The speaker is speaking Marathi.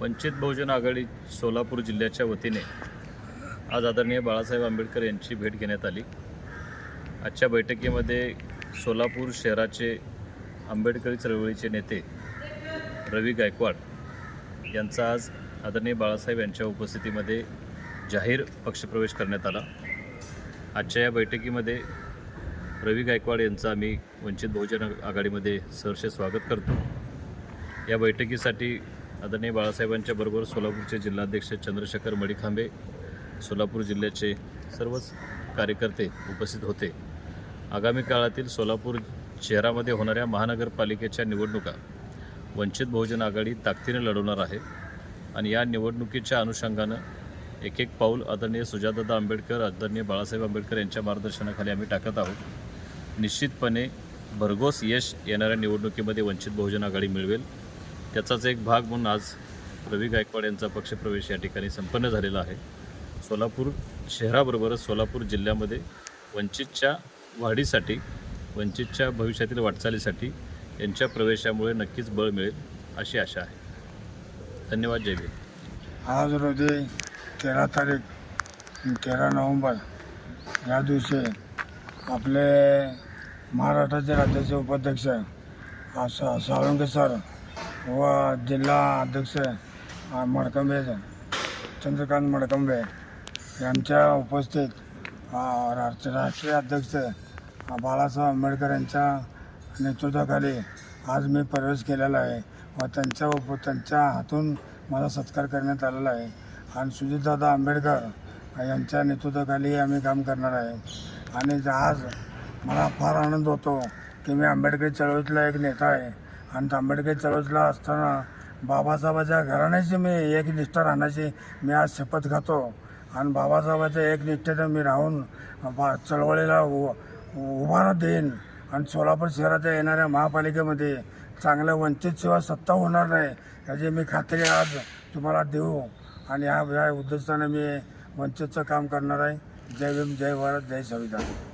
वंचित बहुजन आघाडी सोलापूर जिल्ह्याच्या वतीने आज आदरणीय बाळासाहेब आंबेडकर यांची भेट घेण्यात आली. आजच्या बैठकीमध्ये सोलापूर शहराचे आंबेडकरी चळवळीचे नेते रवी गायकवाड यांचा आज आदरणीय बाळासाहेब यांच्या उपस्थितीमध्ये जाहीर पक्षप्रवेश करण्यात आला. आजच्या या बैठकीमध्ये रवी गायकवाड यांचं आम्ही वंचित बहुजन आघाडीमध्ये सहर्ष स्वागत करतो. या बैठकीसाठी आदरणीय बाळासाहेबांच्या बरोबर सोलापूरचे जिल्हाध्यक्ष चंद्रशेखर मडिखांबे सोलापूर जिल्ह्याचे सर्वच कार्यकर्ते उपस्थित होते. आगामी काळातील सोलापूर शहरामध्ये होणाऱ्या महानगरपालिकेच्या निवडणुका वंचित बहुजन आघाडी ताकदीने लढवणार आहे आणि या निवडणुकीच्या अनुषंगानं एक एक पाऊल आदरणीय सुजातदादा आंबेडकर आदरणीय बाळासाहेब आंबेडकर यांच्या मार्गदर्शनाखाली आम्ही टाकत आहोत. निश्चितपणे भरघोस यश येणाऱ्या निवडणुकीमध्ये वंचित बहुजन आघाडी मिळवेल. त्याचाच एक भाग म्हणून आज रवी गायकवाड यांचा पक्षप्रवेश या ठिकाणी संपन्न झालेला आहे. सोलापूर शहराबरोबरच सोलापूर जिल्ह्यामध्ये वंचितच्या वाढीसाठी वंचितच्या भविष्यातील वाटचालीसाठी यांच्या प्रवेशामुळे नक्कीच बळ मिळेल अशी आशा आहे. धन्यवाद जय भीम. आज रोजी तेरा तारीख तेरा नोव्हेंबर या दिवशी आपले महाराष्ट्राचे राज्याचे उपाध्यक्ष सा साळुंके सर व जिल्हा अध्यक्ष मडकंबे चंद्रकांत मडकंबे यांच्या उपस्थित राष्ट्र- राष्ट्रीय अध्यक्ष बाळासाहेब आंबेडकर यांच्या नेतृत्वाखाली आज मी प्रवेश केलेला आहे व त्यांच्या उप त्यांच्या हातून माझा सत्कार करण्यात आलेला आहे. आणि सुजितदादा आंबेडकर यांच्या नेतृत्वाखाली आम्ही काम करणार आहे. आणि आज मला फार आनंद होतो की मी आंबेडकरी चळवळीतला एक नेता आहे. आणि त्या आंबेडकरी चळवळीतला असताना बाबासाहेबाच्या घराण्याची मी एक निष्ठा राहण्याची मी आज शपथ खातो आणि बाबासाहेबाच्या एक निष्ठेनं मी राहून बा चळवळीला उ उभारा देईन. आणि सोलापूर शहराच्या येणाऱ्या महापालिकेमध्ये चांगल्या वंचित सेवा सत्ता होणार नाही याची मी खात्री आज तुम्हाला देऊ. आणि ह्या या उद्देशाने मी वंचितचं काम करणार आहे. जय भीम जय भारत जय संविधान.